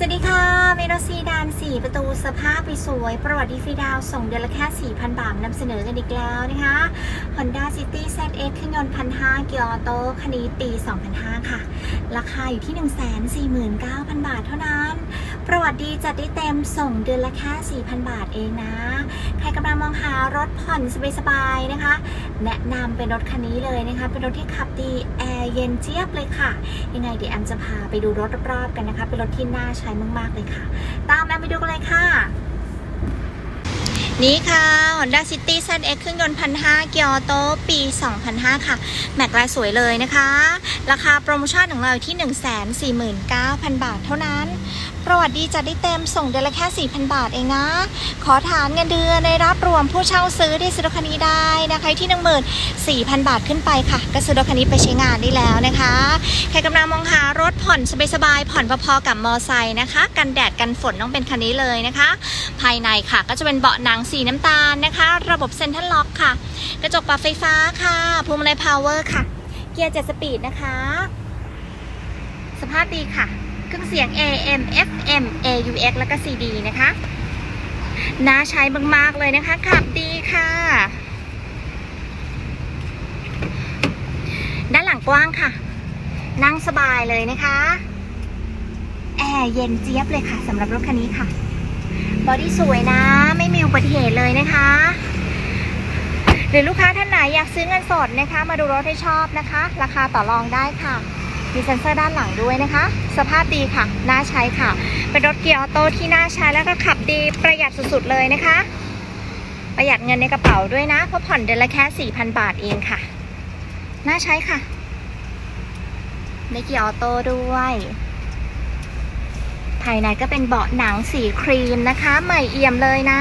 สวัสดีค่ะ เมโรซีดาน4ประตูสภาพสวย ประวัติดีฟรีดาวส่งเดือนละแค่ 4,000 บาทนำเสนอกันอีกแล้วนะคะ Honda City ZX เครื่องยนต์1,500เกียร์ออโต้คันนี้ปี 2005 ค่ะ ราคาอยู่ที่ 149,000 บาทเท่านั้น ประวัติดีจัดได้เต็มส่งเดือนละแค่ 4,000 บาทเองนะ ใครกำลังมองหารถผ่อนสบายๆนะคะ แนะนำเป็นรถคันนี้เลยนะคะ เป็นรถที่ขับดีแอร์เย็นเจี๊ยบเลยค่ะ ยังไงเดี๋ยวแอมจะพาไปดูรถรอบๆกันนะคะ เป็นรถที่น่าใช้มากๆเลยค่ะ ตามแอมไปดูกันเลยค่ะ นี่ค่ะ Honda City ZX เครื่องยนต์1,500เกียร์โตปี 2005 ค่ะ แม็กลายสวยเลยนะคะ ราคาโปรโมชั่นของเราอยู่ที่ 149,000 บาทเท่านั้น ประวัติดีจัดได้เต็มส่งเดือนละแค่ 4,000 บาทเองนะ ขอฐานเงินเดือนในรับรวมผู้เช่าซื้อที่ซื้อรถคันนี้ได้นะคะที่ 14,000 บาทขึ้นไปค่ะ ก็ซื้อรถคันนี้ไปใช้งานได้แล้วนะคะ รกำลังมองหารถผ่อนสบายๆผ่อนพอๆกับมอไซค์นะคะ กันแดดกันฝนต้องเป็นคันนี้เลยนะคะ ภายในค่ะก็จะเป็นเบาะหนังสีน้ำตาลนะคะ ระบบเซ็นทรัลล็อกค่ะ กระจกปรับไฟฟ้าค่ะพวงมาลัยพาวเวอร์ค่ะ เกียร์7สปีดนะคะ สภาพดีค่ะ เครื่องเสียง AM FM AUX แล้วก็ CD นะคะน่าใช้มากๆเลยนะคะขับดีค่ะด้านหลังกว้างค่ะ นั่งสบายเลยนะคะ แอร์เย็นเจี๊ยบเลยค่ะสำหรับรถคันนี้ค่ะ บอดี้สวยนะ ไม่มีอุบัติเหตุเลยนะคะ หรือลูกค้าท่านไหนอยากซื้อเงินสดนะคะ มาดูรถให้ชอบนะคะ ราคาต่อรองได้ค่ะ มีเซ็นเซอร์ด้านหลังด้วยนะคะ สภาพดีค่ะ น่าใช้ค่ะ เป็นรถเกียร์ออโต้ที่น่าใช้แล้วก็ขับดีประหยัดสุดๆเลยนะคะ ประหยัดเงินในกระเป๋าด้วยนะ เพราะผ่อนเดือนละแค่4,000 บาทเองค่ะ น่าใช้ค่ะ ได้เกียร์ออโต้ด้วย ภายในก็เป็นเบาะหนังสีครีมนะคะ ใหม่เอี่ยมเลยนะ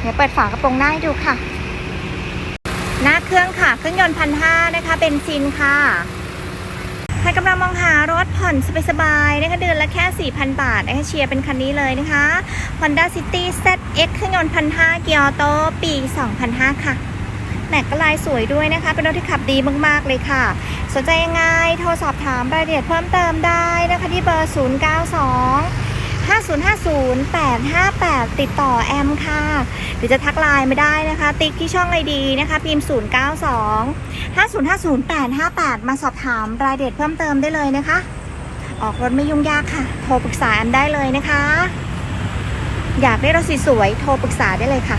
เดี๋ยวเปิดฝากระโปรงหน้าให้ดูค่ะ หน้าเครื่องค่ะ เครื่องยนต์พันห้านะคะเบนซินค่ะใครกำลังมองหารถผ่อนสบายๆนะคะเดือนละแค่ 4,000 บาทนะคะเชียร์เป็นคันนี้เลยนะคะ Honda City ZX เครื่องยนต์พันห้าเกียร์ออโต้ปี 2005 ค่ะ แม็กก็ลายสวยด้วยนะคะ เป็นรถที่ขับดีมากๆเลยค่ะ สนใจยังไงโทรสอบถามรายละเอียดเพิ่มเติมได้นะคะที่เบอร์ 092 5050 858 ติดต่อแอมค่ะ หรือจะทักไลน์ไม่ได้นะคะ ติ๊กที่ช่องไอดีนะคะพิมพ์ 092 5050 858 มาสอบถามรายละเอียดเพิ่มเติมได้เลยนะคะ ออกรถไม่ยุ่งยากค่ะ โทรปรึกษาแอมได้เลยนะคะ อยากได้รถสวยๆโทรปรึกษาได้เลยค่ะ